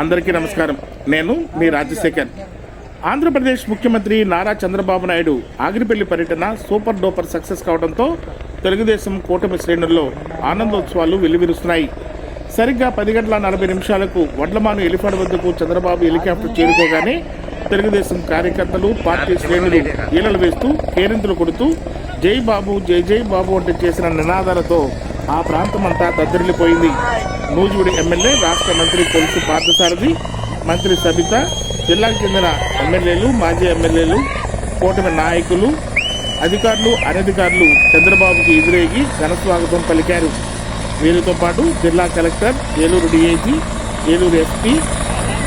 అందరికీ నమస్కారం. నేను మీ రాజశేఖర్. ఆంధ్రప్రదేశ్ ముఖ్యమంత్రి నారా చంద్రబాబు నాయుడు ఆగిరిపల్లి పర్యటన సూపర్ డూపర్ సక్సెస్ కావడంతో తెలుగుదేశం కూటమి శ్రేణుల్లో ఆనందోత్సవాలు వెలువిరుస్తున్నాయి. సరిగ్గా పది గంటల నలభై నిమిషాలకు వడ్లమాను ఎలిఫాడ్ వద్దకు చంద్రబాబు హెలికాప్టర్ చేరుకోగానే తెలుగుదేశం కార్యకర్తలు పార్టీ శ్రేణులు ఈలలు వేస్తూ కేరింతలు కొడుతూ జై బాబు జై జై బాబు అంటే చేసిన నినాదాలతో ఆ ప్రాంతమంతా దద్దరిల్లిపోయింది. నూజివీడు ఎమ్మెల్యే రాష్ట్ర మంత్రి కొలుసు పార్థసారథి మంత్రి సబిత జిల్లాకు చెందిన ఎమ్మెల్యేలు మాజీ ఎమ్మెల్యేలు కూటమి నాయకులు అధికారులు అనధికారులు చంద్రబాబుకు ఎదురేగి ఘనస్వాగతం పలికారు. వీరితో పాటు జిల్లా collector Eluru DIG Eluru SP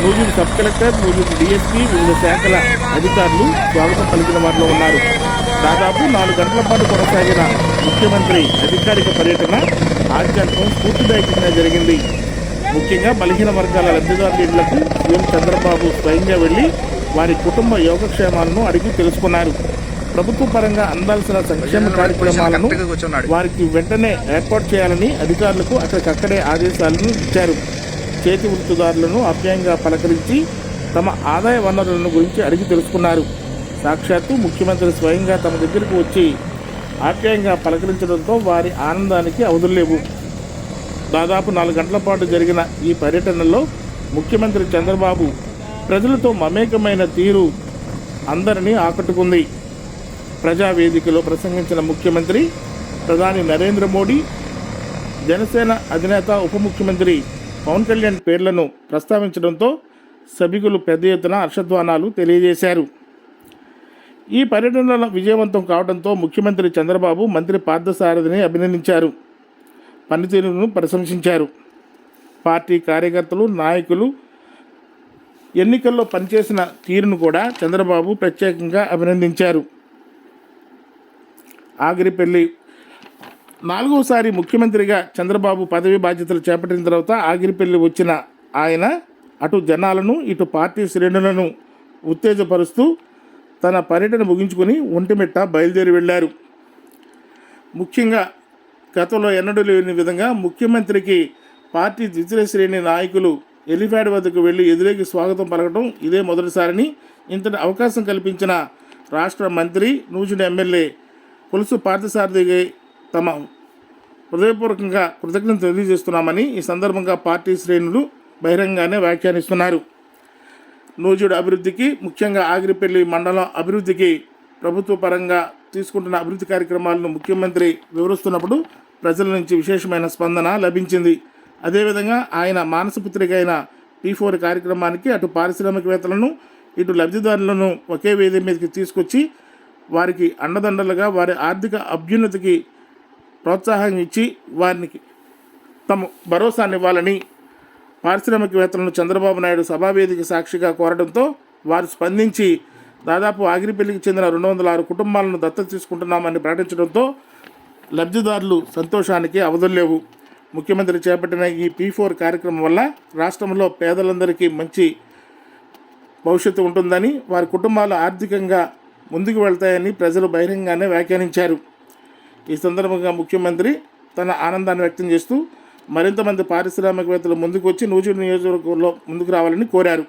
Nuzuru sub collector Nuzuru DSP వివిధ శాఖల అధికారులు స్వాగతం పలికిన వారిలో ఉన్నారు. దాదాపు నాలుగు గంటల పాటు కొనసాగిన ముఖ్యమంత్రి అధికారిక పర్యటన ఆద్యంతం స్ఫూర్తిదాయకంగా జరిగింది. ముఖ్యంగా బలహీన వర్గాల లబ్ధిదారుల ఇళ్ళకు సీఎం చంద్రబాబు స్వయంగా వెళ్ళి వారి కుటుంబ యోగక్షేమాలను అడిగి తెలుసుకున్నారు. ప్రభుత్వ పరంగా అందాల్సిన సంక్షేమ కార్యక్రమాలను వారికి వెంటనే ఏర్పాటు చేయాలని అధికారులకు అక్కడికక్కడే ఆదేశాలను ఇచ్చారు. చేతి వృత్తిదారులను ఆప్యాయంగా పలకరించి తమ ఆదాయ వనరులను గురించి అడిగి తెలుసుకున్నారు. సాక్షాత్తు ముఖ్యమంత్రి స్వయంగా తమ దగ్గరకు వచ్చి ఆప్యాయంగా పలకరించడంతో వారి ఆనందానికి అవధుల్లేవు దాదాపు నాలుగు గంటల పాటు జరిగిన ఈ పర్యటనలో ముఖ్యమంత్రి చంద్రబాబు ప్రజలతో మమేకమైన తీరు అందరినీ ఆకట్టుకుంది. ప్రజావేదికలో ప్రసంగించిన ముఖ్యమంత్రి ప్రధాని నరేంద్ర మోడీ జనసేన అధినేత ఉప ముఖ్యమంత్రి పవన్ కళ్యాణ్ పేర్లను ప్రస్తావించడంతో సభికులు పెద్ద ఎత్తున హర్షధ్వానాలు తెలియజేశారు. ఈ పర్యటన విజయవంతం కావడంతో ముఖ్యమంత్రి చంద్రబాబు మంత్రి పార్థసారథిని అభినందించారు. పనితీరును ప్రశంసించారు పార్టీ కార్యకర్తలు నాయకులు ఎన్నికల్లో పనిచేసిన తీరును కూడా చంద్రబాబు ప్రత్యేకంగా అభినందించారు. ఆగిరిపల్లి నాలుగోసారి ముఖ్యమంత్రిగా చంద్రబాబు పదవి బాధ్యతలు చేపట్టిన తర్వాత ఆగిరిపల్లి వచ్చిన ఆయన అటు జనాలను ఇటు పార్టీ శ్రేణులను ఉత్తేజపరుస్తూ తన పర్యటన ముగించుకొని ఒంటిమిట్ట బయలుదేరి వెళ్ళారు. ముఖ్యంగా గతంలో ఎన్నడూ లేని విధంగా ముఖ్యమంత్రికి పార్టీ ద్వితీయ శ్రేణి నాయకులు ఎలిఫాడ్ వద్దకు వెళ్ళి ఎదురేకి స్వాగతం పలకడం ఇదే మొదటిసారిని. ఇంతటి అవకాశం కల్పించిన రాష్ట్ర మంత్రి నూజిన ఎమ్మెల్యే కొలుసు పార్థసారథికి తమ హృదయపూర్వకంగా కృతజ్ఞత తెలియజేస్తున్నామని ఈ సందర్భంగా పార్టీ శ్రేణులు బహిరంగానే వ్యాఖ్యానిస్తున్నారు. నూజుడు అభివృద్ధికి ముఖ్యంగా ఆగిరిపల్లి మండలం అభివృద్ధికి ప్రభుత్వ పరంగా తీసుకుంటున్న అభివృద్ధి కార్యక్రమాలను ముఖ్యమంత్రి వివరిస్తున్నప్పుడు ప్రజల నుంచి విశేషమైన స్పందన లభించింది. అదేవిధంగా ఆయన మానసపుత్రిక అయిన పీ ఫోర్ కార్యక్రమానికి అటు పారిశ్రామికవేత్తలను ఇటు లబ్ధిదారులను ఒకే వేది మీదకి తీసుకొచ్చి వారికి అండదండలుగా వారి ఆర్థిక అభ్యున్నతికి ప్రోత్సాహం ఇచ్చి వారికి తమ భరోసాని ఇవ్వాలని పారిశ్రామికవేత్తలను చంద్రబాబు నాయుడు సభావేదిక సాక్షిగా కోరడంతో వారు స్పందించి దాదాపు ఆగిరిపల్లికి చెందిన రెండు వందల ఆరు కుటుంబాలను దత్తత తీసుకుంటున్నామని ప్రకటించడంతో లబ్ధిదారులు సంతోషానికి అవధుల్లేవు. ముఖ్యమంత్రి చేపట్టిన ఈ పీ ఫోర్ కార్యక్రమం వల్ల రాష్ట్రంలో పేదలందరికీ మంచి భవిష్యత్తు ఉంటుందని వారి కుటుంబాలు ఆర్థికంగా ముందుకు వెళ్తాయని ప్రజలు బహిరంగానే వ్యాఖ్యానించారు. ఈ సందర్భంగా ముఖ్యమంత్రి తన ఆనందాన్ని వ్యక్తం చేస్తూ మరింత మంది పారిశ్రామికవేత్తలు ముందుకు వచ్చి నూజివీడు నియోజకవర్గంలో ముందుకు రావాలని కోరారు.